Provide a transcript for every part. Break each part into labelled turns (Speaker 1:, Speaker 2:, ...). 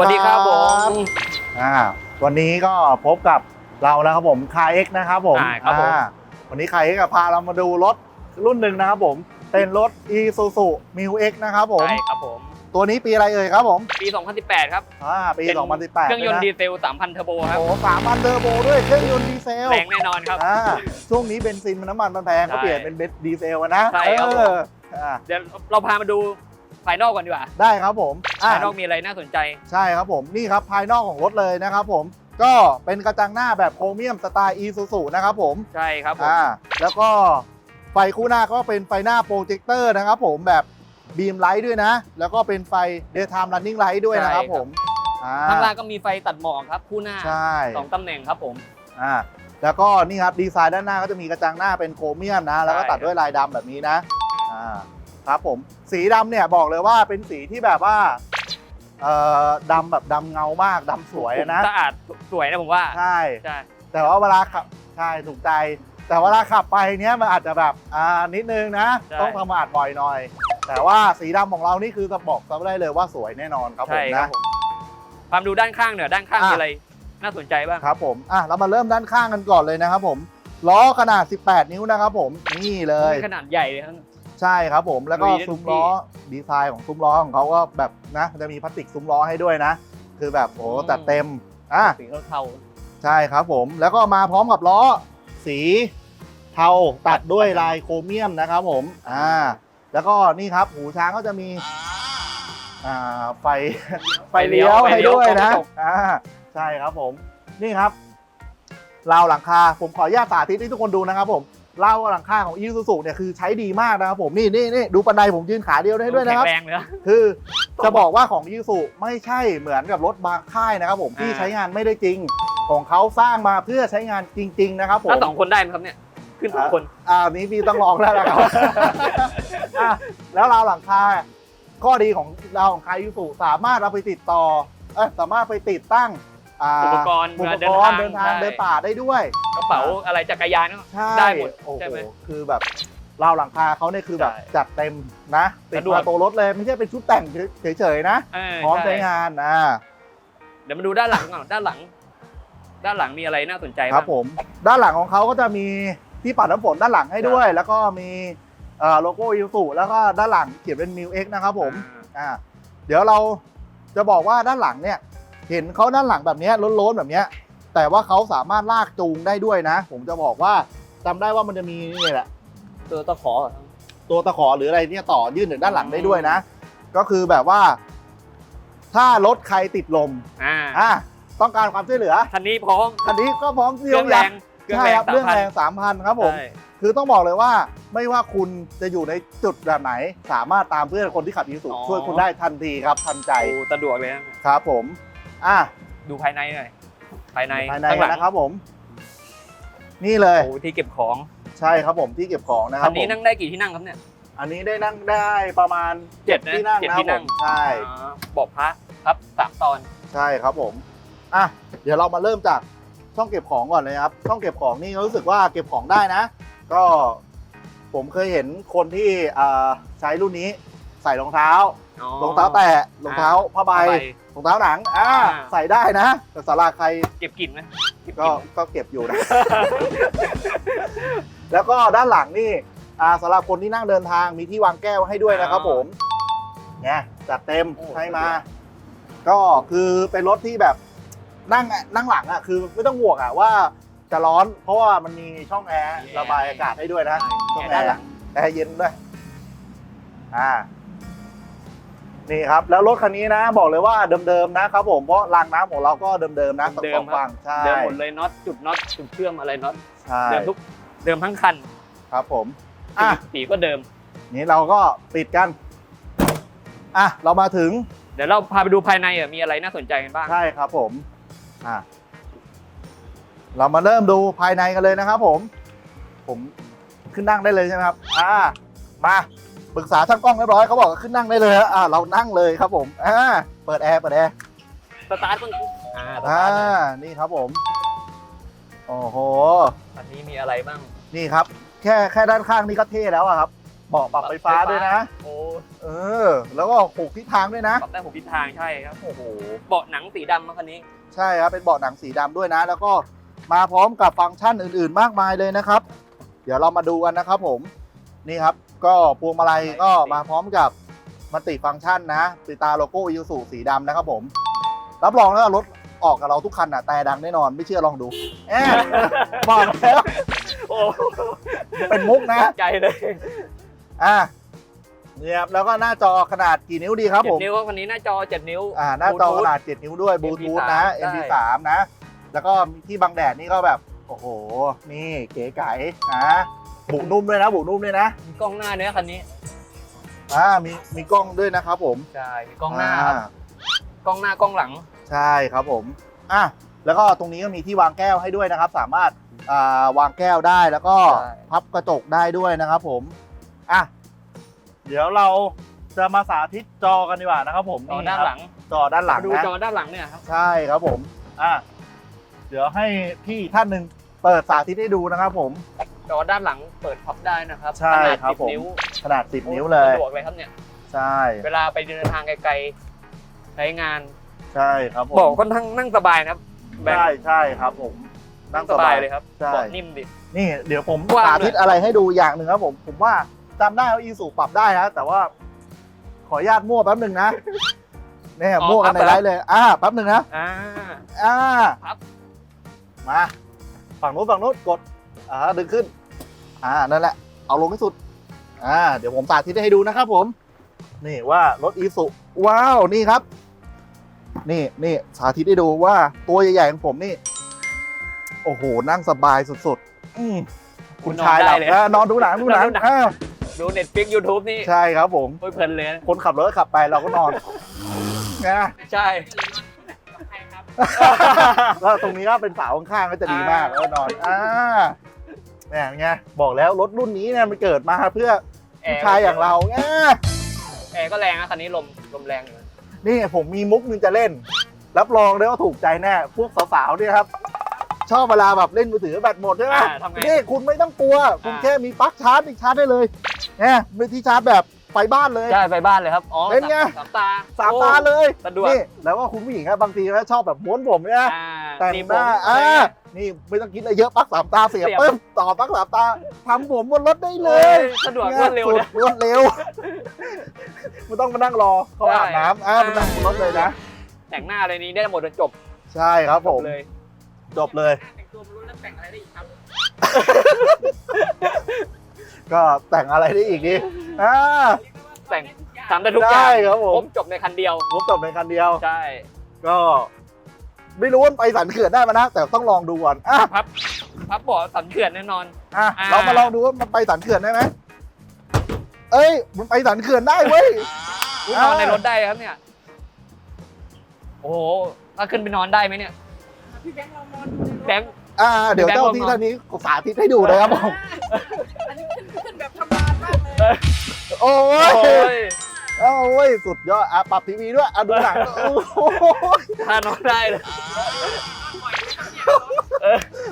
Speaker 1: วัสดี
Speaker 2: สวัสดีครับผม
Speaker 1: อ่าวันนี้ก็พบกับเรานะครับผมคาเอ็กนะครับผม
Speaker 2: อ่าครับผม
Speaker 1: อ่าวันนี้คาเอ็กพาเรามาดูรถรุ่นหนึ่งนะครับผมเป็นรถ e s u s u m i w X นะครับผม
Speaker 2: ใช่ครับผม
Speaker 1: ตัวนี้ปีอะไรเอ่ยครับผม
Speaker 2: ปี 2018 ครับ
Speaker 1: อ่าปี
Speaker 2: เป็น
Speaker 1: 2018
Speaker 2: เครื่องยนต์
Speaker 1: ล
Speaker 2: ดี
Speaker 1: นะ
Speaker 2: เซล 3,000 เทอร์โบครับ
Speaker 1: โอ้สามพันเทอร์โบด้วยเครื่องยนต์ดีเซล
Speaker 2: แรงแน่นอนครับ
Speaker 1: อ่าช่วงนี้เบนซินมันน้ำมันมันแพง
Speaker 2: ใช่
Speaker 1: ก็เปลี่ยนเป็นเบนดีเซลอะนะ
Speaker 2: ใช่ครับผม
Speaker 1: เอออ่า
Speaker 2: เดี๋ยวเราพามาดู ภายนอกก่อนดีกว่า
Speaker 1: ได้ครับผมอ่า
Speaker 2: ภายนอกมีอะไรน่าสนใจ
Speaker 1: ใช่ครับผมนี่ครับภายนอกของรถเลยนะครับผมก็เป็นกระจังหน้าแบบโครเมียมสไตล์ e s u s u นะครับผม
Speaker 2: ใช่ครับผม
Speaker 1: อ่าแล้วก็ไฟคู่หน้าก็เป็นไฟหน้าโปรเจคเตอร์นะครับผมแบบบีมไลท์ด้วยนะ แล้วก็เป็นไฟ daytime running light ด้วยนะครับผมอ่า
Speaker 2: ข้างล่างก็มีไฟตัดหมอกครับคู่หน้า
Speaker 1: ใช่
Speaker 2: สองตำแหน่งครับผม
Speaker 1: อ่าแล้วก็นี่ครับดีไซน์ด้านหน้าก็จะมีกระจังหน้าเป็นโครเมียมนะ แล้วก็
Speaker 2: ใช่
Speaker 1: ตัดด้วยลายดำแบบนี้นะอ่า ครับผมสีดำเนี่ยบอกเลยว่าเป็นสีที่แบบว่าเอ่อดำแบบดำเงามากดำสวยอะนะ
Speaker 2: สะอาดสวยนะผมว่า
Speaker 1: ใช่
Speaker 2: ใช่
Speaker 1: แต่ว่าเวลาขับใช่ถูกใจ แต่เวลาขับไปเนี้ยมันอาจจะแบบอ่านิดนึงนะ
Speaker 2: ใช่
Speaker 1: ต้องทำอาดบ่อยหน่อย แต่ว่าสีดำของเรานี่คือจะบอกซับได้เลยว่าสวยแน่นอนครับผ
Speaker 2: ใช่
Speaker 1: ม
Speaker 2: ครั
Speaker 1: นะ
Speaker 2: บผมความดูด้านข้างเนี่ยด้านข้าง
Speaker 1: อะ
Speaker 2: มีอะไรน่าสนใจบ้าง
Speaker 1: ครับผมอะเรามาเริ่มด้านข้างกันก่อนเลยนะครับผมล้อขนาด 18 นิ้วนะครับผมนี่เลย
Speaker 2: ขนาดใหญ่เลยครับ
Speaker 1: ใช่ครับผมแล้วก็
Speaker 2: ลุยได้ทุก
Speaker 1: ซุ้มล้อดีไซน์ของซุ้มล้อของเขาก็แบบนะจะมีพลาสติกซุ้มล้อให้ด้วยนะ คือแบบโอ้จัดเต็มอะ
Speaker 2: สีเทา
Speaker 1: ใช่ครับผมแล้วก็มาพร้อมกับล้อ สีเทาตัดด้วยลายโครเมียมนะครับผมอ่าแล้วก็นี่ครับหูช้างก็จะมีอ่าไฟไฟเลี้ยวให้ด้วยนะอ่าใช่ครับผม นี่ครับราวหลังคาผมขออนุญาตสาธิตให้ทุกคนดูนะครับผม ราวหลังคาของอีซูซูเนี่ยคือใช้ดีมากนะครับผมนี่นี่นี่ดูปันไดผมยืนขาเดียวได้ด้วยนะครับ
Speaker 2: แข็งแรงเลยนะ
Speaker 1: คือจะบอกว่าของยูสุไม่ใช่เหมือนกับรถบางค่ายนะครับผมที่
Speaker 2: อ่า
Speaker 1: ใช้งานไม่ได้จริง ของเขาสร้างมาเพื่อใช้งานจริง ๆ นะครับผม
Speaker 2: ถ้าสองคนได้ไหมครับเนี่ยขึ้นสองคน
Speaker 1: อ่านี้พี่ต้องลองแล้วนะครับอะแล้วราวหลังคาข้อดีของราวของคายูสุสามารถเอาไปติดต่อเอยสามารถไปติดตั้งอ่า
Speaker 2: อุปกรณ์
Speaker 1: อุป
Speaker 2: เดิ
Speaker 1: ก
Speaker 2: น
Speaker 1: ร
Speaker 2: ทาง
Speaker 1: ณ์เดินทาง
Speaker 2: ใช่
Speaker 1: เดินป่าได้ด้วย
Speaker 2: กระเป๋าอะไรจักรยานก็
Speaker 1: ใช่
Speaker 2: ได้หมด
Speaker 1: โอ้โห
Speaker 2: ใช่ไหม
Speaker 1: คือแบบราวหลังคาเขาเนี่ยคือแบบ
Speaker 2: ใช่
Speaker 1: จัดเต็มนะติด
Speaker 2: สะดวก
Speaker 1: มาตัวรถเลยไม่ใช่เป็นชุดแต่งเฉยๆนะ
Speaker 2: เออ
Speaker 1: พร้อม
Speaker 2: ช่
Speaker 1: ใช้งานอ่า
Speaker 2: เดี๋ยวมาดูด้านหลังก่อนด้านหลัง ด้านหลังมีอะไรน่าสนใจ
Speaker 1: ครับผม ด้านหลังของเขาก็จะมีที่ปัดน้ำฝนด้านหลังให้ด้วย แล้วก็มีเอ่อโลโก้ยูสุแล้วก็ด้านหลังเขียนเป็นมิวเอ็กนะครับผมอ่าเดี๋ยวเราจะบอกว่าด้านหลังเนี่ย เห็นเขาด้านหลังแบบเนี้ยโล้นๆแบบเนี้ยแต่ว่าเขาสามารถลากจูงได้ด้วยนะ ผมจะบอกว่าจำได้ว่ามันจะมีนี่แหละ
Speaker 2: ตัวตะขอ
Speaker 1: ตัวตะขอหรืออะไรเนี่ยต่อยื่นถึงด้านหลังได้ด้วยนะ ก็คือแบบว่า ถ้ารถใครติดลม
Speaker 2: อ่า
Speaker 1: อะต้องการความช่วยเหลือ
Speaker 2: คันนี้พร้อม
Speaker 1: คันนี้ก็พร้อม
Speaker 2: เค
Speaker 1: ที่
Speaker 2: รื่อง
Speaker 1: จะ
Speaker 2: แร
Speaker 1: ยั
Speaker 2: ง
Speaker 1: ใช่ครับเรื่องแรงสามพันครับผม
Speaker 2: ใช่
Speaker 1: คือต้องบอกเลยว่าไม่ว่าคุณจะอยู่ในจุดแบบไหน สามารถตามเพื่อนคนที่ขับอีซูช่วยคุณได้ทันทีครับทันใจ
Speaker 2: โอ้สะดวกเลยนะครับ
Speaker 1: ผม อะ
Speaker 2: ดูภายในหน่อย ภายใน
Speaker 1: ภายใน
Speaker 2: ข้างหลัง
Speaker 1: นะครับผม นี่เลย
Speaker 2: โอ้ที่เก็บของ
Speaker 1: ใช่ครับผมที่เก็บของนะค
Speaker 2: คั
Speaker 1: รั
Speaker 2: น
Speaker 1: บ
Speaker 2: นี้
Speaker 1: ผม
Speaker 2: นั่งได้กี่ที่นั่งครับเนี่ย
Speaker 1: อันนี้ได้นั่งได้ประมาณ
Speaker 2: เจ็ดนะ
Speaker 1: ที่นั่ง
Speaker 2: เจ็ด
Speaker 1: นะค
Speaker 2: ที่
Speaker 1: รับ
Speaker 2: นั่
Speaker 1: ผ
Speaker 2: ง
Speaker 1: มใช่
Speaker 2: อ๋อเบอกพระครับสามตอน
Speaker 1: ใช่ครับผม อะ เดี๋ยวเรามาเริ่มจากช่องเก็บของก่อนเลยครับ ช่องเก็บของนี่รู้สึกว่าเก็บของได้นะ ก็ผมเคยเห็นคนที่อ่าใช้รุ่นนี้ใส่รองเท้า รองเท้าแตะรองเท้าผ้าใบ
Speaker 2: ผ้าใบ
Speaker 1: รองเท้าหนังอ่า
Speaker 2: อ่า
Speaker 1: ใส่ได้นะ แต่สาราใคร
Speaker 2: เก็บกลิ่นไหมเก็บก
Speaker 1: ก็
Speaker 2: ลิ่นไหม
Speaker 1: ก็เก็บอยู่นะ แล้วก็ด้านหลังนี่อ่าสำหรับคนที่นั่งเดินทางมีที่วางแก้วให้ด้วยนะครับผมเนี่ยจัดเต็ม
Speaker 2: โอ้
Speaker 1: ให้มา ก็คือเป็นรถที่แบบนั่งนั่งหลังอะคือไม่ต้องห่วงอะว่าจะร้อนเพราะว่ามันมีช่องแอร์
Speaker 2: มีแอร์
Speaker 1: ระบายอากาศให้ด้วยนะ ช่อง
Speaker 2: แอ
Speaker 1: แอ
Speaker 2: ร์
Speaker 1: ร์
Speaker 2: ด้านหลัง
Speaker 1: แอร์เย็นด้วย อ่า นี่ครับ แล้วรถคันนี้นะบอกเลยว่าเดิมๆนะครับผมเพราะรางน้ำของเราก็เดิมๆนะทั้ง
Speaker 2: เดิ
Speaker 1: ส
Speaker 2: ม
Speaker 1: อง
Speaker 2: ครับ
Speaker 1: ฝั่งใช่
Speaker 2: เดิมหมดเลยน็อตจุดน็อตจุดเชื่อมอะไรน็อต
Speaker 1: ใช่
Speaker 2: เดิมทุกเดิมทั้งคัน
Speaker 1: ครับผมอะ
Speaker 2: สีก็เดิม
Speaker 1: นี่เราก็ปิดกัน อะ เรามาถึง
Speaker 2: เดี๋ยวเราพาไปดูภายในอะมีอะไรน่าสนใจกันบ้าง
Speaker 1: ใช่ครับผม อะ เรามาเริ่มดูภายในกันเลยนะครับผม ผมขึ้นนั่งได้เลยใช่ไหมครับ อ่า มา ปรึกษาช่างกล้องเรียบร้อยเขาบอกว่าขึ้นนั่งได้เลยฮะอ่าเรานั่งเลยครับผมอ่าเปิดแอร์เปิดแอร์
Speaker 2: สตาร์ทเพิ่งอ่าส
Speaker 1: อ่า
Speaker 2: ตาร์ทเลย
Speaker 1: นี่ครับผมโอ้โห
Speaker 2: อันนี้มีอะไรบ้าง
Speaker 1: นี่ครับ แค่แค่ด้านข้างนี่ก็เท่แล้วอะครับเบาะปรับไฟฟ้าด้วยนะ
Speaker 2: โอ้
Speaker 1: เออ แล้วก็หกทิศทางด้วยนะ
Speaker 2: ปรับได้หกทิศทางใช่ครับ
Speaker 1: โอ้โห
Speaker 2: เบาะหนังสีดำมาคันนี้
Speaker 1: ใช่ครับเป็นเบาะหนังสีดำด้วยนะ แล้วก็มาพร้อมกับฟังก์ชันอื่น ๆ มากมายเลยนะครับ เดี๋ยวเรามาดูกันนะครับผมนี่ครับ ก็พวงมาลัยก็มาพร้อมกับมัลติฟังก์ชันนะติดตาโลโก้ยูสุสีดำนะครับผม รับรองแล้วารถออกกับเราทุกคันอะแต่ดังแน่นอนไม่เชื่อลองดูแอบบอกแล้ว
Speaker 2: โอ้
Speaker 1: เป็นมุกนะ
Speaker 2: ใจเลย
Speaker 1: อะเนี่ยครับแล้วก็หน้าจอขนาดกี่นิ้วดีครับ
Speaker 2: เจ็
Speaker 1: ผ
Speaker 2: ด
Speaker 1: ม
Speaker 2: นิ้วครับคันนี้หน้าจอเจ็ดนิ้ว
Speaker 1: อ่าหน้าจอ
Speaker 2: Bluetooth
Speaker 1: ขนาด7นิ้วด้วยบลูทูธนะ
Speaker 2: ได้
Speaker 1: MP3 นะ แล้วก็ที่บังแดดนี่ก็แบบ โอ้โห นี่เก๋ไก๋นะ บุนุ่มด้วยนะบุนุ่มด้วยนะ
Speaker 2: มีกล้องหน้าเนื้อคันนี้
Speaker 1: อ่ามีมีกล้องด้วยนะครับผม
Speaker 2: ใช่มีกล้องหน้าครับ
Speaker 1: อ่
Speaker 2: กล้องหน้ากล้องหลัง
Speaker 1: ใช่ครับผมอะแล้วก็ตรงนี้ก็มีที่วางแก้วให้ด้วยนะครับ สามารถอ่าวางแก้วได้แล้วก็
Speaker 2: ใช่
Speaker 1: พับกระจกได้ด้วยนะครับผมอะเดี๋ยวเราจะมาสาธิตจอกันดีกว่านะครับ ผม
Speaker 2: จอ
Speaker 1: นี่
Speaker 2: ด้าน
Speaker 1: ครับ
Speaker 2: หลัง
Speaker 1: จอด้านหลัง
Speaker 2: ดู
Speaker 1: นะ
Speaker 2: จอด้านหลังเนี่ยครับ
Speaker 1: ใช่ครับผมอะเดี๋ยวให้พี่ท่านหนึ่งเปิดสาธิตให้ดูนะครับผม
Speaker 2: จอด้านหลังเปิดพับได้นะครับ
Speaker 1: ใช่
Speaker 2: ขนาด
Speaker 1: ครับ
Speaker 2: สิบ
Speaker 1: ผม
Speaker 2: นิ้ว
Speaker 1: ขนาด 10 นิ้วเลย
Speaker 2: สะดวกเลยครับเนี่ย
Speaker 1: ใช่
Speaker 2: เวลาไปเดินทางไกลๆใช้งาน
Speaker 1: ใช่ครับผม
Speaker 2: เบอกค่อนข้างนั่งสบายนะครับแบ่ง
Speaker 1: ใช่ใช่ครับผม
Speaker 2: นั่งสบายเลยครับ
Speaker 1: ใช่
Speaker 2: เบาะนิ่มดิ
Speaker 1: นี่เดี๋ยวผม
Speaker 2: กว้าง
Speaker 1: สาธิตอะไรให้ดูอย่างหนึ่งครับผม ผมว่าจำได้ว่าอีสูปรับได้นะ แต่ว่า ขออนุญาตมั่วแป๊บหนึ่งนะเนี่ยมั่วกันในไลฟ์เลย อ่าแป๊บหนึ่งนะ
Speaker 2: อ่า
Speaker 1: อ่า
Speaker 2: ครับ
Speaker 1: มา ฝั่งนู้นฝั่งนู้นกด อ่าดึงขึ้น อ่านั่นแหละ เอาลงให้สุด อ่า เดี๋ยวผมสาธิตให้ดูนะครับผม นี่ว่ารถอีสุว้าวนี่ครับ นี่นี่สาธิตให้ดูว่าตัวใหญ่ๆของผมนี่ โอ้โหนั่งสบายสุดๆอืมคุณชายหลับ
Speaker 2: นอนได้เลย
Speaker 1: อ่านอนดูหนังดูหนัง
Speaker 2: นอนดูหนัง
Speaker 1: อ่า
Speaker 2: ดูเน็ตฟิกยูทูบนี่
Speaker 1: ใช่ครับผม
Speaker 2: โอ้ยเพลินเลยนะ
Speaker 1: คนขับรถก็ขับไปเราก็นอนนะ
Speaker 2: ใช่
Speaker 1: แล้วตรงนี้ก็เป็นฝาข้างๆก็จะดีมาก
Speaker 2: อ่า
Speaker 1: แล้วนอนอ่า เนี่ยไงบอกแล้วรถรุ่นนี้เนี่ยมันเกิดมาเพื่อผู้ชายอย่างเราแง่
Speaker 2: แอร์ก็แรงนะคันนี้ลมลมแรงอยู่นะ
Speaker 1: นี่ผมมีมุกหนึงจะเล่น รับรองได้ว่าถูกใจแน่พวกสาวๆเนี่ยครับ ชอบเวลาแบบเล่นมือถือแบตหมดใช่ไหม
Speaker 2: อ่าทำไง
Speaker 1: นี่คุณไม่ต้องกลัว คุณ
Speaker 2: อ่า
Speaker 1: แค่มีปลั๊กชาร์จอีกชาร์จได้เลยเนี่ยมีที่ชาร์จแบบไฟบ้านเลย
Speaker 2: ใช่ไปบ้านเลยครับ อ๋อ
Speaker 1: เป็นไง
Speaker 2: สามตา
Speaker 1: สาม
Speaker 2: โอ้
Speaker 1: ตาเลย
Speaker 2: สะดวก
Speaker 1: นี่แล้วก็คุณผู้หญิงอะบางทีก็ชอบแบบม้วนผมเนี่ย
Speaker 2: อ่า
Speaker 1: แต่ง
Speaker 2: นี่
Speaker 1: หน้า
Speaker 2: ผม
Speaker 1: อ่า นี่ไม่ต้องคิดอะไรเยอะปลั๊กสามตาเสียบ
Speaker 2: เสียบ
Speaker 1: ปึ๊บต่อปลั๊กสามตาทำผมบนรถได้เล
Speaker 2: เลยยสะดวกรวดเร็ว
Speaker 1: สุ
Speaker 2: เนี่ย
Speaker 1: รวดเร็วไม่ต้องมานั่งรอเขา
Speaker 2: ใช่
Speaker 1: อาบน้ำอ่ามานั่งบนรถเลยนะ
Speaker 2: แต่งหน้าอะไรนี้ได้หมดจนจบ
Speaker 1: ใช่ครับผม
Speaker 2: เลย
Speaker 1: จบเลย
Speaker 2: แต่งตัวไม่รู้แล้วแต่งอะไรได้อีกครับ
Speaker 1: ก็แต่งอะไรได้อีกดีอ่า
Speaker 2: แต่ง ทำได้ทุกอย่าง
Speaker 1: ได้ครับผ
Speaker 2: ผมมจบในคันเดียว
Speaker 1: ผมจบในคันเดียว
Speaker 2: ใช่
Speaker 1: ก็ ไม่รู้ว่าไปสันเขื่อนได้ไหมนะ แต่ต้องลองดูก่อนอะ
Speaker 2: พับพับเบาะสันเขื่อนแน่นอน
Speaker 1: อะ
Speaker 2: อ่า
Speaker 1: เรามาลองดูว่ามันไปสันเขื่อนได้ไหมเอ้ย มันไปสันเขื่อนได้เว้ย
Speaker 2: อุ๊ย
Speaker 1: อ่าน
Speaker 2: อนในรถได้ครับเนี่ย โอ้โหถ้าขึ้นไปนอนได้ไหมเนี่ยแบงค์
Speaker 1: อ่า เดี๋ยว
Speaker 2: แบงค์
Speaker 1: เจ้า
Speaker 2: ลอง
Speaker 1: ที่
Speaker 2: นอน
Speaker 1: ท่านนี้สาธิตให้ดูนะครับผม
Speaker 3: อันนี้ขึ้นขึ้นแบบทำงานมากเลย
Speaker 1: โอ้
Speaker 2: โอ้
Speaker 1: ย
Speaker 2: ย
Speaker 1: โอ้ยสุดยอดอะปรับทีวีด้วยอะดูหนังโอ้โห
Speaker 2: ถ้านอนได้เลย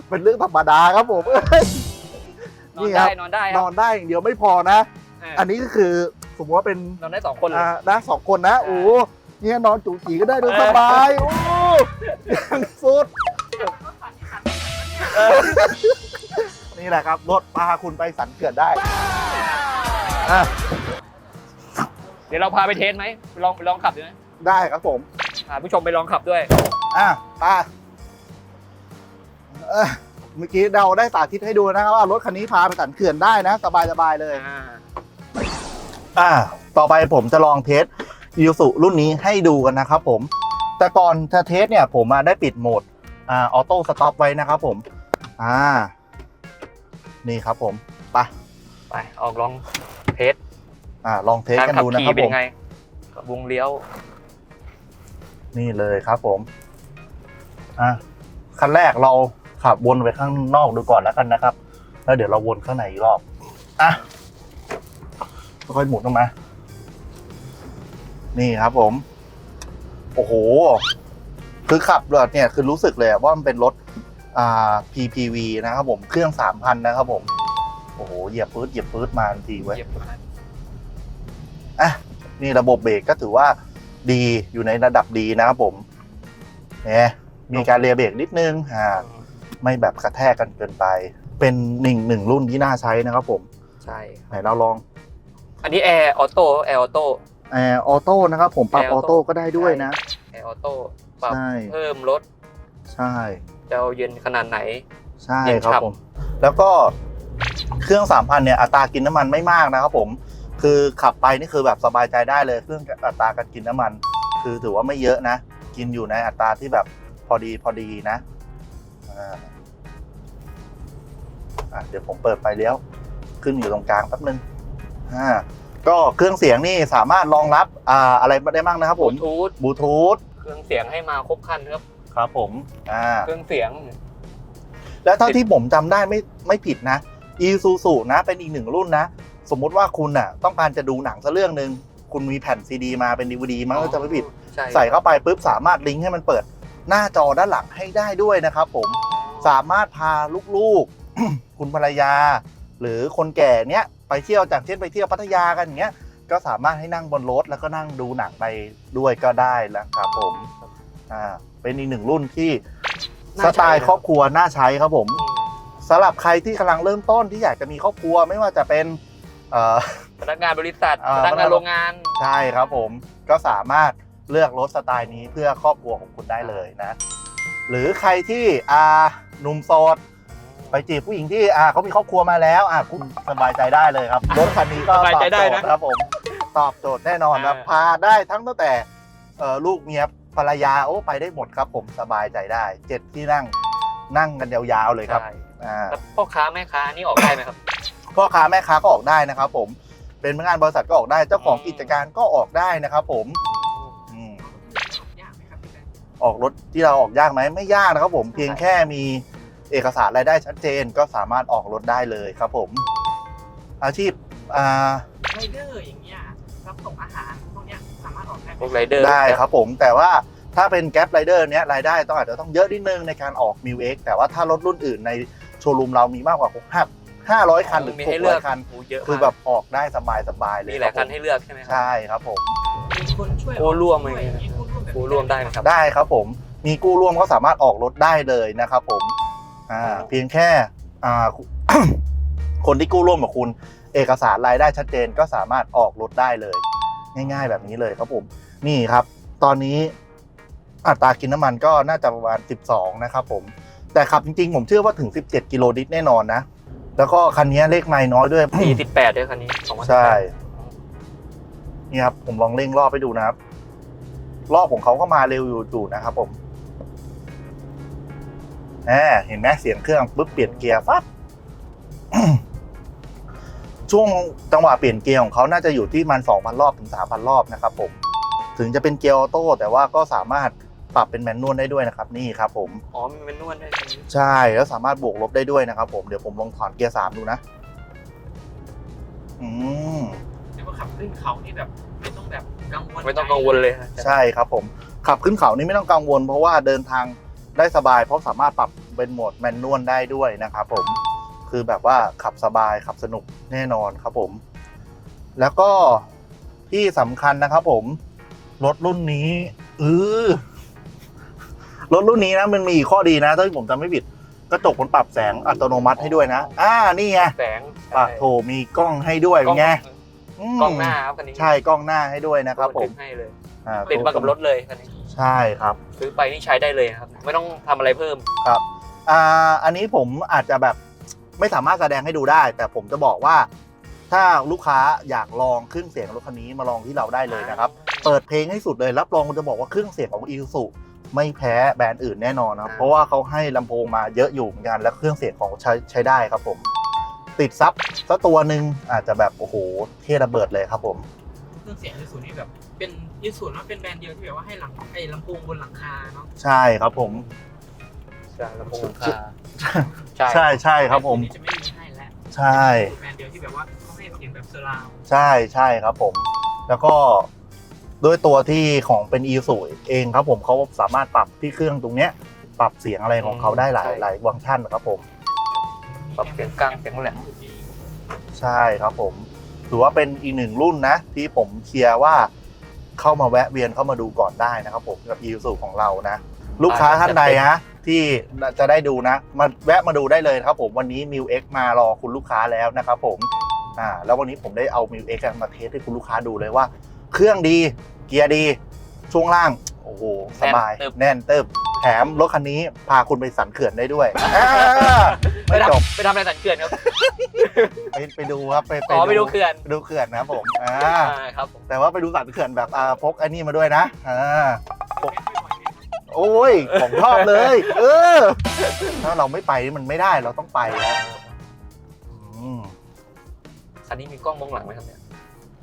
Speaker 1: เป็นเรื่องธรรมดาครับผมเอ้ย
Speaker 2: นอ
Speaker 1: นี่
Speaker 2: น
Speaker 1: ครั
Speaker 2: ได้
Speaker 1: บ
Speaker 2: นอนได้คนรับ
Speaker 1: อนได้อย่างเดียวไม่พอนะ
Speaker 2: เออ
Speaker 1: อันนี้ก็คือสมมติว่าเป็น
Speaker 2: นอนได้สองคนเลย
Speaker 1: อ่านะสองคนนะโอ้โหเนี่ยนอนจูจีก็ได้ด้วยสบายโอ้ยังสุด นี่แหละครับรถพาคุณไปสันเขื่อนได้อะ
Speaker 2: เดี๋ยวเราพาไปเทสไหมไปลองไปลองขับดูไหม
Speaker 1: ได้ครับผม
Speaker 2: พาผู้ชมไปลองขับด้วย
Speaker 1: อะไปเอ้ยเมื่อกี้เราได้สาธิตให้ดูนะครับว่ารถคันนี้พาไปสันเขื่อนได้นะ สบายๆเลย
Speaker 2: อ่า
Speaker 1: อ่าต่อไปผมจะลองเทสยูสุรุ่นนี้ให้ดูกันนะครับผม แต่ก่อนจะเทสเนี่ยผมมาได้ปิดโหมดอ่าออโต้สต็อปไว้นะครับผม อ่า นี่ครับผม ไป
Speaker 2: ไปออกลองเทส
Speaker 1: อ่าลองเทส
Speaker 2: การ
Speaker 1: กัน
Speaker 2: ขับ
Speaker 1: ดูนะ
Speaker 2: ขี่
Speaker 1: ครับ
Speaker 2: เป็น
Speaker 1: ผม
Speaker 2: ไงกับวงเลี้ยว
Speaker 1: นี่เลยครับผม อะคันแรกเราขับวนไปข้างนอกดูก่อนแล้วกันนะครับ แล้วเดี๋ยวเราวนข้างในอีกรอบ อะค่อยๆหมุนออกมา นี่ครับผม โอ้โห คือขับรถเนี่ยคือรู้สึกเลยว่ามันเป็นรถ อ่า PPV นะครับผม เครื่องสามพันนะครับผม โอ้โห เหยียบปื๊ดเหยียบปื๊ดมาทันทีเว้ย
Speaker 2: เหยียบ
Speaker 1: อะนี่ ระบบเบรกก็ถือว่าดีอยู่ในระดับดีนะครับผมเนี่ยมีการเรียเบรกนิดนึงอ่าไม่แบบกระแทกกันเกินไป เป็นหนึ่งหนึ่งรุ่นที่น่าใช้นะครับผม
Speaker 2: ใช่
Speaker 1: ไหนเราลอง
Speaker 2: อันนี้แอร์ออโต้แอร์ออโต้
Speaker 1: แอร์ออโต้นะครับผมปรับ
Speaker 2: Air
Speaker 1: ออ
Speaker 2: Auto
Speaker 1: โต้ก็ได้ด้วยนะ
Speaker 2: แอร์ออโต้ปรับ
Speaker 1: ใช่
Speaker 2: เพิ่มลด
Speaker 1: ใช่
Speaker 2: จะเอาเย็นขนาดไหน
Speaker 1: ใช่
Speaker 2: เย็น
Speaker 1: ครับ
Speaker 2: ฉ่ำ
Speaker 1: ผม แล้วก็เครื่องสามพันเนี่ยอัตรากินน้ำมันไม่มากนะครับผม คือขับไปนี่คือแบบสบายใจได้เลยเครื่องอัตราการกินน้ำมัน คือถือว่าไม่เยอะนะ กินอยู่ในอัตราที่แบบพอดีพอดีนะอ่าอะเดี๋ยวผมเปิดไฟเลี้ยว ขึ้นอยู่ตรงกลางแป๊บนึงอ่าก็เครื่องเสียงนี่สามารถรองรับอ่าอะไรได้บ้างนะครับ
Speaker 2: บ
Speaker 1: ผ
Speaker 2: ลู
Speaker 1: ม
Speaker 2: ทูธ
Speaker 1: บลูทูธ
Speaker 2: เครื่องเสียงให้มาครบครันครับ
Speaker 1: ครับผมอ่า
Speaker 2: เครื่องเสียง
Speaker 1: แล้วเท่าที่ผมจำได้ไม่ไม่ผิดนะ อีซูซูนะเป็นอีกหนึ่งรุ่นนะ สมมุติว่าคุณน่ะต้องการจะดูหนังสักเรื่องหนึ่งคุณมีแผ่นซีดีมาเป็นดีวดีมั้งถ้าจะไม่ผิด
Speaker 2: ใช่
Speaker 1: ใส่เข้าไปปุ๊บสามารถลิงก์ให้มันเปิดหน้าจอด้านหลังให้ได้ด้วยนะครับผมสามารถพาลูกๆ คุณภรรยา หรือคนแก่เนี้ยไปเที่ยวจากเช่นไปเที่ยวพัทยากันอย่างเงี้ยก็สามารถให้นั่งบนรถแล้วก็นั่งดูหนังไปด้วยก็ได้แล้วครับผมอ่าเป็นอีกหนึ่งรุ่นที่สไตล์ครอบครัวน่าใช้ครับผม
Speaker 2: อืม
Speaker 1: สำหรับใครที่กำลังเริ่มต้นที่อยากจะมีครอบครัวไม่ว่าจะเป็น เอ่อ
Speaker 2: พนักงานบริษัท
Speaker 1: อ่า
Speaker 2: พนักงานโรงงาน
Speaker 1: ใช่ครับผมก็สามารถเลือกรถสไตล์นี้เพื่อครอบครัวของคุณได้เลยนะ หรือใครที่อ่าหนุ่มโสดไปจีบผู้หญิงที่อ่าเขามีครอบครัวมาแล้วอ่าคุณสบายใจได้เลยครับ รถคันนี้ก็
Speaker 2: สบาย
Speaker 1: ตอบ
Speaker 2: ใจได้
Speaker 1: โจท
Speaker 2: นะ
Speaker 1: ย์ครับผมตอบโจทย์แน่นอนครับ
Speaker 2: อ่า
Speaker 1: พาได้ทั้งตั้งแต่เอ่อลูกเมียภรรยาโอ้ไปได้หมดครับผมสบายใจได้เจ็ดที่นั่งนั่งกันยาวๆเลยครับ
Speaker 2: ใช่
Speaker 1: อ่า
Speaker 2: แล้วพ่อค้าแม่ค้านี่ออกได้ไหมครับ
Speaker 1: พ่อค้าแม่ค้าก็ออกได้นะครับผมเป็นพนักงานบริษัทก็ออกได้เจ้าของ
Speaker 2: อืม
Speaker 1: กิจการก็ออกได้นะครับผมอืม
Speaker 3: ยากไหมครับพี่แบงค์
Speaker 1: ออกรถที่เราออกยากไหมไม่ยากนะครับ ผมเพียงแค่มีเอกสารรายได้ชัดเจนก็สามารถออกรถได้เลยครับผม อาชีพอ่า
Speaker 3: ไรเดอร์อย่างเงี้ยรับส่งอาหารพวกเนี้ยสามารถออกได้ไหม
Speaker 2: พวกไรเดอร์
Speaker 1: ได้ครับผมแต่ว่าถ้าเป็นแก๊ปไรเดอร์เนี้ยรายได้ต้องอาจจะต้องเยอะนิดนึงในการออกมิวเอ็กแต่ว่าถ้ารถรุ่นอื่นในโชว์รูมเรามีมากกว่า ห้าร้อยคันหรือ
Speaker 2: มี
Speaker 1: ห
Speaker 2: ให้
Speaker 1: ก
Speaker 2: เลื
Speaker 1: ร้
Speaker 2: อ
Speaker 1: อกยคัน
Speaker 2: โอ้เยอะ
Speaker 1: คือ
Speaker 2: มาก
Speaker 1: แบบออกได้สบายสบายๆเลย
Speaker 2: มีหลาย
Speaker 1: รับ
Speaker 2: คัน
Speaker 1: ผม
Speaker 2: ให้เลือกใช่ไหมครับ
Speaker 1: ใช่ครับผม
Speaker 3: มีคนช่วย
Speaker 2: กู้ร่วมอะไร
Speaker 3: อ
Speaker 2: อย่าง
Speaker 3: ย่าง
Speaker 2: เงี้
Speaker 3: งี้
Speaker 2: ย
Speaker 3: กู้ร่วมแบบ
Speaker 2: กู้ร่วมได้ไหมครับ
Speaker 1: ได้ครับผมมีกู้ร่วมก็สามารถออกรถได้เลยนะครับผมอ่าเพียงแค่อ่า คนที่กู้ร่วมกับคุณ เอกสารรายได้ชัดเจนก็สามารถออกรถได้เลย ง่ายๆแบบนี้เลยครับผม นี่ครับ ตอนนี้อัตรากินน้ำมันก็น่าจะประมาณ 12 นะครับผม แต่ขับจริงๆ ผมเชื่อว่าถึง 17 กิโลลิตรแน่นอนนะ แล้วก็คันนี้เลขไม่น้อยด้วย
Speaker 2: สี่สิบแปดด้วยคันนี้สองพัน
Speaker 1: ใช่นี่ครับผมลองเร่งรอบไปดูนะครับ รอบของเขาก็มาเร็วอยู่อยู่นะครับ ผมแหมเห็นไหมเสียงเครื่องปุ๊บเปลี่ยนเกียร์ฟับช่วงจังหวะเปลี่ยนเกียร์ของเขาน่าจะอยู่ที่มัน2,000 รอบถึง 3,000 รอบนะครับผม ถึงจะเป็นเกียร์ออโต้แต่ว่าก็สามารถ ปรับเป็นแมนนวลได้ด้วยนะครับนี่ครับผม
Speaker 2: อ๋อมีเป็นนวดด้วยคันนี้
Speaker 1: ใช่แล้วสามารถบวกลบได้ด้วยนะครับผมเดี๋ยวผมลองถอนเกียร์สามดูนะอืม
Speaker 3: เรียกว่าขับขึ้นเขานี่แบบไม่ต้องแบบกังวล
Speaker 2: ไม่ต้องกังวลเลยครับ
Speaker 1: ใช่ครับผมขับขึ้นเขานี่ไม่ต้องกังวล เพราะว่าเดินทางได้สบาย เพราะสามารถปรับเป็นโหมดแมนนวลได้ด้วยนะครับผมคือแบบว่าขับสบายขับสนุกแน่นอนครับผม แล้วก็ที่สำคัญนะครับผม รถรุ่นนี้เออ รถรุ่นนี้นะมันมีอีกข้อดีนะถ้าผมจำไม่ผิดกระจกมันปรับแสงอัตโนมัติให้ด้วยนะ อ่านี่ไง
Speaker 2: แสง
Speaker 1: ปะโถมีกล้องให้ด้วย
Speaker 2: กล้อง
Speaker 1: ไงม
Speaker 2: กล้องหน้าครับคันนี้
Speaker 1: ใช่กล้องหน้าให้ด้วยนะครับผม
Speaker 2: ให้เลย
Speaker 1: อ่า
Speaker 2: ติดมากับรถเลยคันนี้
Speaker 1: ใช่ครับ
Speaker 2: ซื้อไปนี่ใช้ได้เลยครับ ไม่ต้องทำอะไรเพิ่ม
Speaker 1: ครับอ่าอันนี้ผมอาจจะแบบไม่สามารถแสดงให้ดูได้ แต่ผมจะบอกว่า ถ้าลูกค้าอยากลองเครื่องเสียงรถคันนี้มาลองที่เราได้เลยนะครับ เปิดเพลงให้สุดเลยรับรองจะบอกว่าเครื่องเสียงของ i s u ไม่แพ้แบรนด์อื่นแน่นอนนะครับ เพราะว่าเขาให้ลำโพงมาเยอะอยู่เหมือนกันและเครื่องเสียงของใช้ใช้ได้ครับผม ติดซับสักตัวหนึ่งอาจจะแบบโอ้โหเท่ระเบิดเลยครับผม
Speaker 3: เครื่องเสียงยูสูนี่แบบเป็นยูสูว่าเป็นแบรนด์เดียวที่แบบว่าให้หลังไอ้ลำโพงบนหลังคาเนาะ
Speaker 1: ใช่ครับผม
Speaker 2: ใช่ลำโพงราคา
Speaker 1: ใช่ใช่ครับผม
Speaker 3: แนด์อื่นนี่จะไม่มีให้แล้ว
Speaker 1: ใช่
Speaker 3: แบรนด์เดียวที่แบบว่าเขาให้เสียงแบบเซอร์ราวด์
Speaker 1: ใช่ใช่ครับผม แล้วก็ ด้วยตัวที่ของเป็น e สูเองครับผมเขาสามารถปรับที่เครื่องตรงเนี้ยปรับเสียงอะไรของเขาได้หลายหลายฟังก์ชันนะครับผม
Speaker 2: ปรับเสียงกลางเสียงแหลม
Speaker 1: ใช่ครับผมถือว่าเป็นอีกหนึ่งรุ่นนะ ที่ผมเชียร์ว่าเข้ามาแวะเวียนเข้ามาดูก่อนได้นะครับผมกับ e สูของเรานะ ลูกค้าท่านใดฮะที่จะได้ดูนะมาแวะมาดูได้เลยครับผมวันนี้ m ิว X มารอคุณลูกค้าแล้วนะครับผมอ่าแล้ววันนี้ผมได้เอา m ิว X มาเทสให้คุณลูกค้าดูเลยว่า เครื่องดี เกียร์ดี ช่วงล่าง โอ้โห สบาย แน่นเติบแถมรถคันนี้พาคุณไปสันเขื่อนได้ด้วยอ่า
Speaker 2: ไป
Speaker 1: ไม่จบ
Speaker 2: ทำไปทำอะไรสันเขื่อนครับ
Speaker 1: ไปไปดูครับไป
Speaker 2: อ๋อไปดูเขื่อน
Speaker 1: ไปดูเขื่อนนะครับผมอ่า
Speaker 2: อ่าครับผม
Speaker 1: แต่ว่าไปดูสันเขื่อนแบบอ่าพกไอ้นี่มาด้วยนะอ่าพกโอ้ยของชอบเลย เออ ถ้าเราไม่ไปนี่มันไม่ได้เราต้องไปนะอืม
Speaker 2: คันนี้มีกล้องมองหลังไหมครับเนี่ย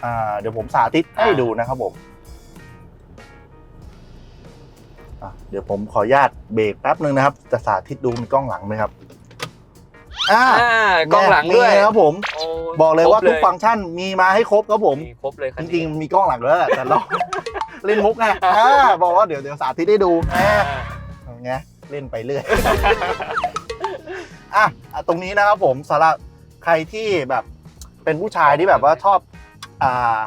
Speaker 1: อ่าเดี๋ยวผมสาธิตให้ดูนะครับผมอะเดี๋ยวผมขออนุญาตเบรกแป๊บนึงนะครับ จะสาธิตดูมีกล้องหลังไหมครับอ่า
Speaker 2: อ่ากล้องหลังด้วย
Speaker 1: นี่ครับผม
Speaker 2: โอ้
Speaker 1: บอกเลยว่า
Speaker 2: คร
Speaker 1: ทุกฟังก์ชันมีมาให้ครบครับผม
Speaker 2: มีครบเลยคั
Speaker 1: จ
Speaker 2: น
Speaker 1: ริ
Speaker 2: นี้
Speaker 1: งๆมีกล้องหลังแล้วแหละแต่เราเล่นมุกไงอ่าบอกว่าเดี๋ยวเดี๋ยวสาธิตให้ดูแหม
Speaker 2: อ่า
Speaker 1: ไงเล่นไปเรื่อยอะอะตรงนี้นะครับผมสำหรับใครที่แบบเป็นผู้ชายที่แบบว่าชอบ อ่า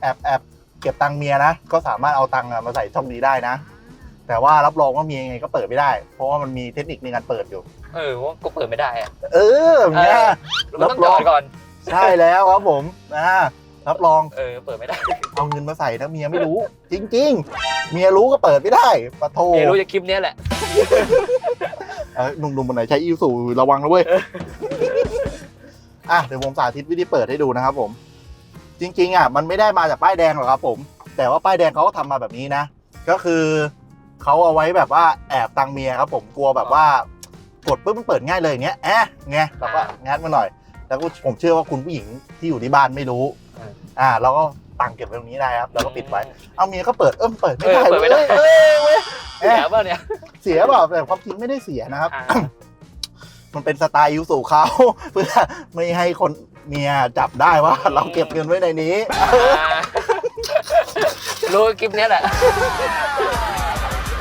Speaker 1: แอบแอบเก็บตังค์เมียนะ ก็สามารถเอาตังค์อะมาใส่ช่องนี้ได้นะ แต่ว่ารับรองว่าเมียยังไงก็เปิดไม่ได้ เพราะว่ามันมีเทคนิคในการเปิดอยู่
Speaker 2: เออว่าก็เปิดไม่ได้อะ
Speaker 1: เอออย่างเงี้ย
Speaker 2: เราต้องจอดก่อน
Speaker 1: ใช่แล้วครับผมนะรับรอง
Speaker 2: เออเปิดไม่ได้
Speaker 1: เอาเงินมาใส่นะเมียไม่รู้ จริง ๆ เมียรู้ก็เปิดไม่ได้ปะโท
Speaker 2: เมียรู้จากคลิปเนี้ยแหละ
Speaker 1: เอ้ยหนุ่มๆคนไหนใช้อิวสูระวังนะเว้ยอะเดี๋ยวผมสาธิตวิธีเปิดให้ดูนะครับผม จริงๆอะมันไม่ได้มาจากป้ายแดงหรอกครับผม แต่ว่าป้ายแดงเขาก็ทำมาแบบนี้นะ ก็คือเขาเอาไว้แบบว่าแอบตังเมียครับผมกลัวแบบว่ากดปุ๊บมันเปิดง่ายเลยอย่างเงี้ยแอะไงเราก็งัดมาหน่อย แล้วก็ผมเชื่อว่าคุณผู้หญิงที่อยู่ที่บ้านไม่รู้
Speaker 2: อืม
Speaker 1: อ่าเราก็ตังเก็บไว้ตรงนี้ได้ครับแล้วก็ปิดไว้ เอาเมียก็เปิดเอิ่มเปิดไม่ได้
Speaker 2: เออเปิดไม่ได้
Speaker 1: เว้ยเอ้ยเว้ย
Speaker 2: เสียเปล่าเนี่ย
Speaker 1: เสียเปล่าแต่ความจริงไม่ได้เสียนะครับ
Speaker 2: อ่า
Speaker 1: มันเป็นสไตล์ยูสูเขา เพื่อไม่ให้คนเมียจับได้ว่า เราเก็บเงินไว้ในนี้
Speaker 2: อ่ารู้คลิปเนี้ยแหละ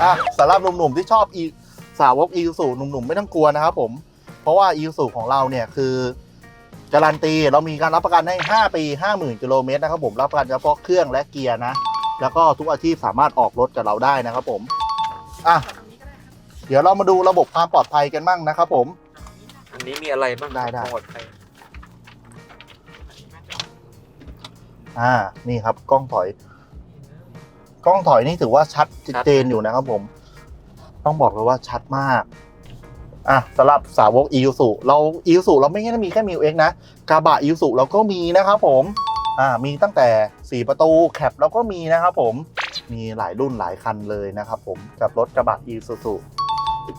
Speaker 1: อะสำหรับหนุ่มๆที่ชอบอีสาวกอีสูหนุ่มๆไม่ต้องกลัวนะครับผม เพราะว่าอีสูของเราเนี่ยคือการันตีเรามีการรับประกันให้ 5 ปี 50,000กิโลเมตรนะครับผมรับประกันเฉพาะเครื่องและเกียร์นะ แล้วก็ทุกอาชีพสามารถออกรถกับเราได้นะครับผมอะเดี๋ยวเรามาดูระบบความปลอดภัยกันบ้างนะครับผม
Speaker 2: อันนี้มีอะไรบ้าง
Speaker 1: ได้ได้
Speaker 2: หมดไป
Speaker 1: อ่า นี่ครับ กล้องถอย กล้องถอยนี่ถือว่าชัดเจนอยู่นะครับผม ต้องบอกเลยว่าชัดมาก อะสำหรับสาวก e ูสุเรา e ูสุเราไม่ใช่มีแค่มิวเอ็กนะกาบะ e ูสุเราก็มีนะครับผม อ่า มีตั้งแต่4ประตูแคปเราก็มีนะครับผม มีหลายรุ่นหลายคันเลยนะครับผมกับรถกระบะ e ูสุ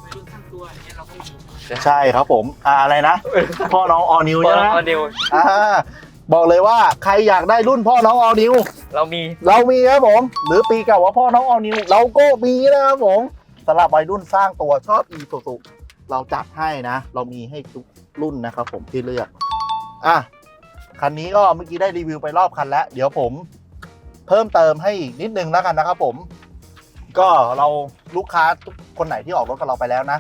Speaker 3: วัยรุ่นข้าง ตัวอย่างเงี้ยเราก็มี
Speaker 1: ใช่ครับผมอ่าอะไรนะ พ่อน้องออนิว
Speaker 2: พอ
Speaker 1: ใช่ไหม
Speaker 2: เราเดียว
Speaker 1: อ่าบอกเลยว่าใครอยากได้รุ่นพ่อน้องออนิว
Speaker 2: เรามี
Speaker 1: เรามีครับผม หรือปีเก่าว่าพ่อน้องออนิว เราก็มีนะครับผมสำหรับวัยรุ่นสร้างตัวชอบอีสุสุเราจัดให้นะ เรามีให้ทุกรุ่นนะครับผมที่เลือก อะ คันนี้ก็เมื่อกี้ได้รีวิวไปรอบคันแล้ว เดี๋ยวผมเพิ่มเติมให้อีกนิดนึงแล้วกันนะครับผม ก็เราลูกค้าทุกคนไหนที่ออกรถกับเราไปแล้วนะ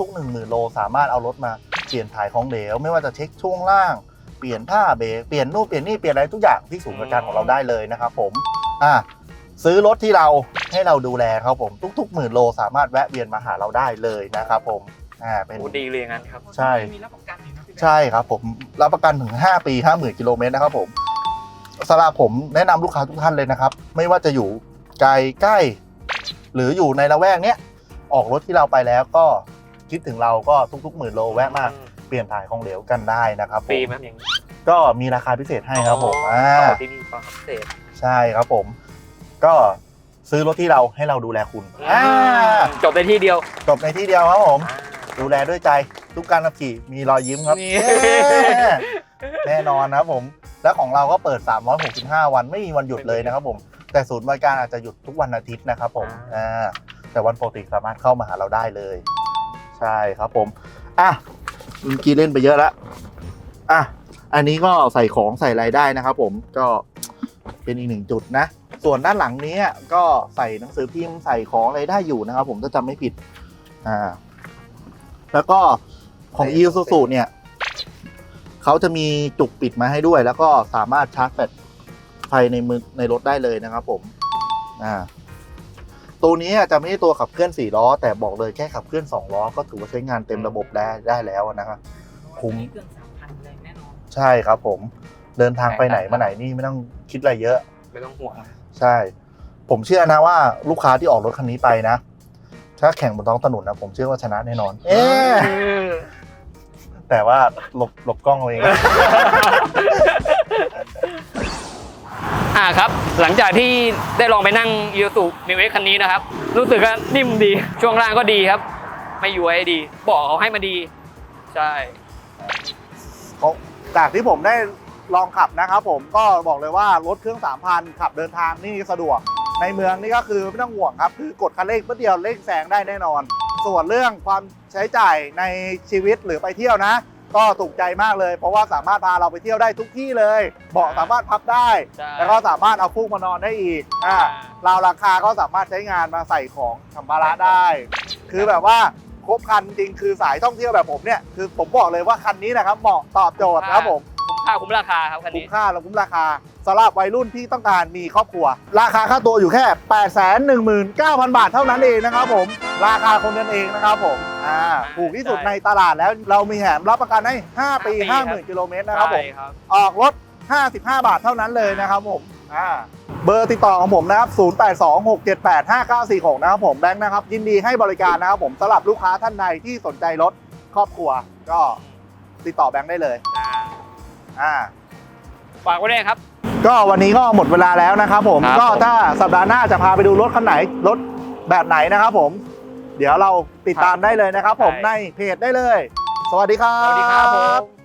Speaker 1: ทุกๆ 1 0,000โลสามารถเอารถมาเปลี่ยนถ่ายของเหลว ไม่ว่าจะเช็คช่วงล่าง เปลี่ยนผ้าเบรกเปลี่ยนนู่นเปลี่ยนนี่เปลี่ยนอะไรทุกอย่างที่ศูนย์บริการของเราได้เลยนะครับผมอะซื้อรถที่เราให้เราดูแลครับผมทุกๆหมื่นโลสามารถแวะเวียนมาหาเราได้เลยนะครับผมอ่าเป็น
Speaker 2: โหดีเลยงั้นครับ
Speaker 1: ใช่
Speaker 3: มีรับประกันอยู่นะพี่แบงค์
Speaker 1: ใช่ครับผมรับประกันถึง 5 ปี 50,000กิโลเมตรนะครับผมสำหรับผมแนะนำลูกค้าทุกท่านเลยนะครับ ไม่ว่าจะอยู่ไกลใกล้ หรืออยู่ในละแวกเนี้ยออกรถที่เราไปแล้วก็ คิดถึงเราก็ทุกๆหมื่นโลแวะมาเปลี่ยนถ่ายของเหลวกันได้นะครับผ
Speaker 2: ฟรี
Speaker 1: ม
Speaker 2: ไหมอย่างนี้
Speaker 1: ก็มีราคาพิเศษให้ครับผม
Speaker 2: อ๋อ
Speaker 1: อ่า
Speaker 2: ต่อที่นี่ก็พิเศษ
Speaker 1: ใช่ครับผม ก็ซื้อรถที่เราให้เราดูแลคุณอ่า
Speaker 2: จบในที่เดียว
Speaker 1: จบในที่เดียวครับผม ดูแลด้วยใจทุกการขับขี่มีรอยยิ้มครับ
Speaker 2: นี่
Speaker 1: เย้แน่นอนนะครับผม และของเราก็เปิด 365 วันไม่มีวันหยุดเลยนะครับผม แต่ศูนย์บริการอาจจะหยุดทุกวันอาทิตย์นะครับผม
Speaker 2: อ่า
Speaker 1: อ่าแต่วันปกติสามารถเข้ามาหาเราได้เลย ใช่ครับผม อะเมื่อกี้เล่นไปเยอะแล้วอะ อันนี้ก็ใส่ของใส่อะไรได้นะครับผมก็เป็นอีกหนึ่งจุดนะ ส่วนด้านหลังนี้ก็ใส่หนังสือพิมพ์ใส่ของอะไรได้อยู่นะครับผมถ้าจำไม่ผิด อ่า แล้วก็ของ e ี s u ูเนี่ยเขาจะมีจุกปิดมาให้ด้วย แล้วก็สามารถชาร์จแบตไฟในมือในรถได้เลยนะครับผม อ่า ตัวนี้จะไม่ใช่ตัวขับเคลื่อน 4 ล้อ แต่บอกเลยแค่ขับเคลื่อน 2 ล้อ ก็ถือว่าใช้งานเต็มระบบได้ได้แล้วนะครับคุ้ม
Speaker 3: เครื่องสามพันเลยแน่นอน
Speaker 1: ใช่ครับผม เดินทางไปไหนมาไหนนี่ไม่ต้องคิดอะไรเยอะ
Speaker 2: ไม่ต้องห่วง
Speaker 1: ใช่ ผมเชื่อนะว่าลูกค้าที่ออกรถคันนี้ไปนะ ถ้าแข่งบนท้องถนนนะผมเชื่อว่าชนะแน่นอน เอ๊ะแต่ว่าหลบหลบกล้องเอาเอง
Speaker 2: อ่าครับ หลังจากที่ได้ลองไปนั่งยูสุมิวเอ็กคันนี้นะครับ รู้สึกว่านิ่มดี ช่วงล่างก็ดีครับ ไม่ย้วยดี บอกเขาให้มาดี ใช่
Speaker 1: จากที่ผมได้ลองขับนะครับผมก็บอกเลยว่ารถเครื่อง 3,000 ขับเดินทางนี่สะดวก ในเมืองนี่ก็คือไม่ต้องห่วงครับ คือกดคันเร่งเพื่อเดียวเร่งแซงได้แน่นอน ส่วนเรื่องความใช้จ่ายในชีวิตหรือไปเที่ยวนะ ก็ถูกใจมากเลย เพราะว่าสามารถพาเราไปเที่ยวได้ทุกที่เลยเบาะสามารถพับได้
Speaker 2: ใช่
Speaker 1: แล้วก็สามารถเอาฟูกมานอนได้อีกอ่า ราวราคาก็สามารถใช้งานมาใส่ของสัมภาระได้ คือแบบว่าครบคันจริงคือสายท่องเที่ยวแบบผมเนี่ย คือผมบอกเลยว่าคันนี้นะครับเหมาะตอบโจทย์ครับผม
Speaker 2: คุ้มค่าคุ้มราคาครับคัน
Speaker 1: คุ้
Speaker 2: นี้
Speaker 1: มค่าและคุ้มราคาสำหรับวัยรุ่นที่ต้องการมีครอบครัว ราคาค่าตัวอยู่แค่ 8 1 9 0 0 0 บาทเท่านั้นเองนะครับผม ราคาคนกันเองนะครับผมอ่าถูกที่สุดในตลาดแล้วเรามีแถมรับประกันให้ 5 ปี50,000กิโลเมตรนะครับผม
Speaker 2: ใช่ครับ
Speaker 1: ออกรถ 55 บาทเท่านั้นเลยนะครับผมอ่าเบอร์ติดต่อของผมนะครับ 0826785946 นะครับผมแบงค์นะครับ ยินดีให้บริการนะครับผมสำหรับลูกค้าท่านใดที่สนใจรถครอบครัว ก็ติดต่อแบงค์ได้เลย อ่า
Speaker 2: ฝากไว้ด้วยครับ
Speaker 1: ก็วันนี้ก็หมดเวลาแล้วนะครับผม
Speaker 2: ครับ
Speaker 1: ก็
Speaker 2: ผม
Speaker 1: ถ้าสัปดาห์หน้าจะพาไปดูรถคันไหน รถแบบไหนนะครับผม เดี๋ยวเราติดตามได้เลยนะครับผม
Speaker 2: ใช่
Speaker 1: ในเพจได้เลย สวัสดีครับ
Speaker 2: สวัสดีครับผม